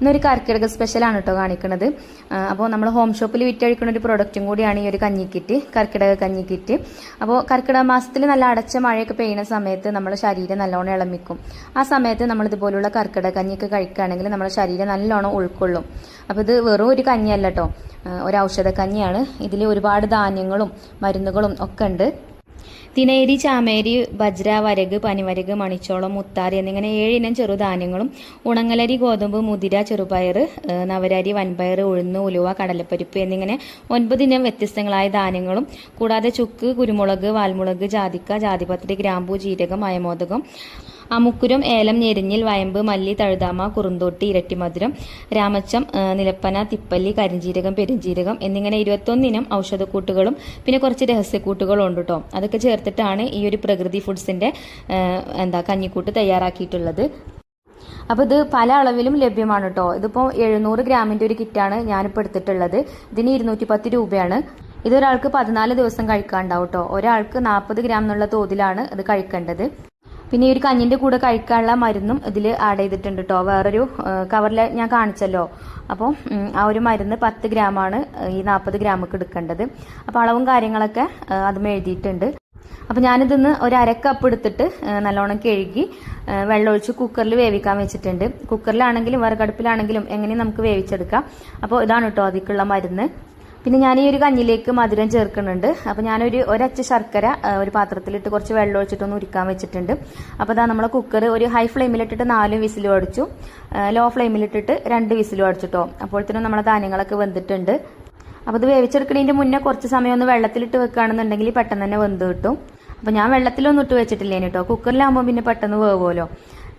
ഇന്നൊരു കർക്കിടക സ്പെഷ്യലാണ് കേട്ടോ കാണിക്കുന്നത് അപ്പോൾ നമ്മൾ ഹോം ഷോപ്പിൽ വിറ്റഴിക്കുന്ന ഒരു പ്രൊഡക്റ്റും കൂടിയാണ് ഈ ഒരു കഞ്ഞിക്കിറ്റ് കർക്കിടക കഞ്ഞിക്കിറ്റ്. അപ്പോൾ കർക്കിടക മാസത്തിൽ നല്ല അടച്ച മഴയൊക്കെ പെയ്യുന്ന സമയത്ത് നമ്മുടെ ശരീരം നല്ലോണം ഇളമിക്കും. ആ സമയത്ത് നമ്മൾ ഇതുപോലുള്ള കർക്കിടക കഞ്ഞിയൊക്കെ കഴിക്കുകയാണെങ്കിൽ നമ്മുടെ ശരീരം നല്ലോണം ഉൾക്കൊള്ളും. അപ്പോൾ ഇത് വെറും ഒരു കഞ്ഞിയല്ല കേട്ടോ ഒരു ഔഷധ കഞ്ഞിയാണ് ഇതിൽ ഒരുപാട് ധാന്യങ്ങളും മരുന്നുകളും ഒക്കെ ഉണ്ട്. തിനേരി ചാമേരി ബജ്ര വരക് പനിവരക് മണിച്ചോളം മുത്താറി എന്നിങ്ങനെ ഏഴിനം ചെറുധാന്യങ്ങളും ഉണങ്ങലരി ഗോതമ്പ് മുതിര ചെറുപയർ നവരരി വൻപയർ ഉഴുന്ന് ഉലുവ കടലപ്പരിപ്പ് എന്നിങ്ങനെ ഒൻപതിനം വ്യത്യസ്തങ്ങളായ ധാന്യങ്ങളും കൂടാതെ ചുക്ക് കുരുമുളക് വാൽമുളക് ജാതിക്ക ജാതിപത്രി ഗ്രാമ്പു ജീരകം അയമോദകം അമുക്കുരം ഏലം ഞെരിഞ്ഞിൽ വയമ്പ് മല്ലി തഴുതാമ കുറുന്തോട്ടി ഇരട്ടിമധുരം രാമച്ചം നിലപ്പന തിപ്പല്ലി കരിഞ്ജീരകം പെരുംജീരകം എന്നിങ്ങനെ ഇരുപത്തൊന്നിനം ഔഷധക്കൂട്ടുകളും പിന്നെ കുറച്ച് രഹസ്യക്കൂട്ടുകളും ഉണ്ട് കേട്ടോ അതൊക്കെ ചേർത്തിട്ടാണ് ഈ ഒരു പ്രകൃതി ഫുഡ്സിന്റെ എന്താ കഞ്ഞിക്കൂട്ട് തയ്യാറാക്കിയിട്ടുള്ളത്. അപ്പോൾ ഇത് പല അളവിലും ലഭ്യമാണ് കേട്ടോ ഇതിപ്പോൾ എഴുന്നൂറ് ഗ്രാമിന്റെ ഒരു കിറ്റാണ് ഞാനിപ്പോൾ എടുത്തിട്ടുള്ളത്. ഇതിന് ഇരുന്നൂറ്റി പത്ത് രൂപയാണ്. ഇതൊരാൾക്ക് പതിനാല് ദിവസം കഴിക്കാണ്ടാവും കേട്ടോ ഒരാൾക്ക് നാൽപ്പത് ഗ്രാം എന്നുള്ള തോതിലാണ് ഇത് കഴിക്കേണ്ടത്. പിന്നെ ഈ ഒരു കഞ്ഞിന്റെ കൂടെ കഴിക്കാനുള്ള മരുന്നും ഇതിൽ ആഡ് ചെയ്തിട്ടുണ്ട് കേട്ടോ വേറൊരു കവറിൽ ഞാൻ കാണിച്ചല്ലോ. അപ്പോൾ ആ ഒരു മരുന്ന് പത്ത് ഗ്രാമാണ് ഈ നാൽപ്പത് ഗ്രാമൊക്കെ എടുക്കേണ്ടത്. അപ്പോൾ അളവും കാര്യങ്ങളൊക്കെ അതും എഴുതിയിട്ടുണ്ട്. അപ്പോൾ ഞാനിതിന്ന് ഒരു അര കപ്പ് എടുത്തിട്ട് നല്ലോണം കഴുകി വെള്ളം വെള്ളമൊഴിച്ച് കുക്കറിൽ വേവിക്കാൻ വെച്ചിട്ടുണ്ട്. കുക്കറിലാണെങ്കിലും വിറകടുപ്പിലാണെങ്കിലും എങ്ങനെയും നമുക്ക് വേവിച്ചെടുക്കാം. അപ്പോൾ ഇതാണ് കേട്ടോ അതിക്കുള്ള മരുന്ന്. പിന്നെ ഞാൻ ഈ ഒരു കഞ്ഞിലേക്ക് മധുരം ചേർക്കുന്നുണ്ട്. അപ്പോൾ ഞാനൊരു ഒരച്ച ശർക്കര ഒരു പാത്രത്തിലിട്ട് കുറച്ച് വെള്ളം ഒഴിച്ചിട്ടൊന്ന് ഉരുക്കാൻ വെച്ചിട്ടുണ്ട്. അപ്പോൾ ഇതാ നമ്മളെ കുക്കർ ഒരു ഹൈ ഫ്ലെയിമിലിട്ടിട്ട് നാലും വിസിലും അടിച്ചു. ലോ ഫ്ലെയിമിലിട്ടിട്ട് രണ്ട് വിസിലും അടിച്ചിട്ടോ അപ്പോഴത്തേനും നമ്മളെ ധാന്യങ്ങളൊക്കെ വെന്തിട്ടുണ്ട്. അപ്പോൾ ഇത് വേവിച്ചെടുക്കുന്നതിന്റെ മുന്നേ കുറച്ച് സമയം ഒന്ന് വെള്ളത്തിലിട്ട് വെക്കുകയാണെന്നുണ്ടെങ്കിൽ പെട്ടെന്ന് തന്നെ വെന്ത് കിട്ടും. അപ്പോൾ ഞാൻ വെള്ളത്തിലൊന്നും ഇട്ട് വെച്ചിട്ടില്ലേനി കേട്ടോ കുക്കറിലാകുമ്പോൾ പിന്നെ പെട്ടെന്ന് വേവുമല്ലോ.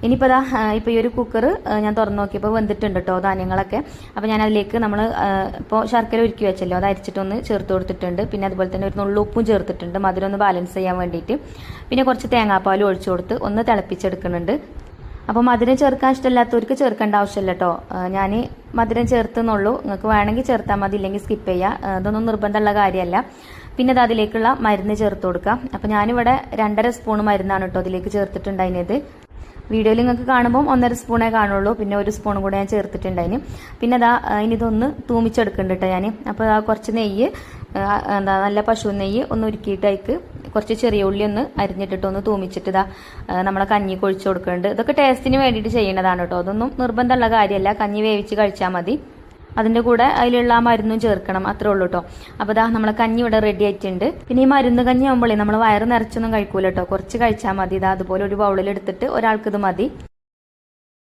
ഇനിയിപ്പോൾ അതാ ഇപ്പോൾ ഈ ഒരു കുക്കർ ഞാൻ തുറന്നു നോക്കിയപ്പോൾ വെന്തിട്ടുണ്ട് കേട്ടോ ധാന്യങ്ങളൊക്കെ. അപ്പോൾ ഞാൻ അതിലേക്ക് നമ്മൾ ഇപ്പോൾ ശർക്കര ഒരുക്കി വെച്ചല്ലോ അത് അരിച്ചിട്ടൊന്ന് ചേർത്ത് കൊടുത്തിട്ടുണ്ട്. പിന്നെ അതുപോലെ തന്നെ ഒരു നുള്ളുപ്പും ചേർത്തിട്ടുണ്ട്. മധുരം ഒന്ന് ബാലൻസ് ചെയ്യാൻ വേണ്ടിയിട്ട്. പിന്നെ കുറച്ച് തേങ്ങാപ്പാലും ഒഴിച്ചു കൊടുത്ത് ഒന്ന് തിളപ്പിച്ചെടുക്കുന്നുണ്ട്. അപ്പോൾ മധുരം ചേർക്കാൻ ഇഷ്ടമില്ലാത്തവർക്ക് ചേർക്കേണ്ട ആവശ്യമില്ല കേട്ടോ ഞാൻ മധുരം ചേർത്തുന്നുള്ളൂ. നിങ്ങൾക്ക് വേണമെങ്കിൽ ചേർത്താൽ മതി ഇല്ലെങ്കിൽ സ്കിപ്പ് ചെയ്യുക ഇതൊന്നും നിർബന്ധമുള്ള കാര്യമല്ല. പിന്നെ അത് അതിലേക്കുള്ള മരുന്ന് ചേർത്ത് കൊടുക്കാം. അപ്പോൾ ഞാനിവിടെ രണ്ടര സ്പൂൺ മരുന്നാണ് കേട്ടോ അതിലേക്ക് ചേർത്തിട്ടുണ്ട് ചേർത്തിട്ടുണ്ടായിരുന്നത്. വീഡിയോയിൽ നിങ്ങൾക്ക് കാണുമ്പോൾ ഒന്നര സ്പൂണേ കാണുള്ളൂ. പിന്നെ ഒരു സ്പൂൺ കൂടെ ഞാൻ ചേർത്തിട്ടുണ്ടായിന്. പിന്നെ അതാ ഇനി ഇതൊന്ന് തൂമിച്ചെടുക്കുന്നുണ്ട് കേട്ടോ ഞാൻ അപ്പോൾ ആ കുറച്ച് നെയ്യ് എന്താ നല്ല പശു നെയ്യ് ഒന്ന് ഉരുക്കിയിട്ട് അതിക്ക് കുറച്ച് ചെറിയ ഉള്ളി ഒന്ന് അരിഞ്ഞിട്ടിട്ട് ഒന്ന് തൂമിച്ചിട്ട് ഇതാ നമ്മളെ കഞ്ഞി കൊഴിച്ചു കൊടുക്കുന്നുണ്ട് ഇതൊക്കെ ടേസ്റ്റിന് വേണ്ടിയിട്ട് ചെയ്യേണ്ടതാണ് കേട്ടോ അതൊന്നും നിർബന്ധമുള്ള കാര്യമല്ല കഞ്ഞി വേവിച്ച് കഴിച്ചാൽ മതി. അതിന്റെ കൂടെ അതിലുള്ള ആ മരുന്നും ചേർക്കണം. അത്രേ ഉള്ളൂ കേട്ടോ അപ്പോൾ ഇതാ നമ്മളെ കഞ്ഞി ഇവിടെ റെഡി ആയിട്ടുണ്ട്. പിന്നെ ഈ മരുന്ന് കഞ്ഞി ആകുമ്പോഴേ നമ്മൾ വയറ് നിറച്ചൊന്നും കഴിക്കൂല കേട്ടോ കുറച്ച് കഴിച്ചാൽ മതി. ഇതാ അതുപോലെ ഒരു ബൗളിൽ എടുത്തിട്ട് ഒരാൾക്ക് ഇത് മതി.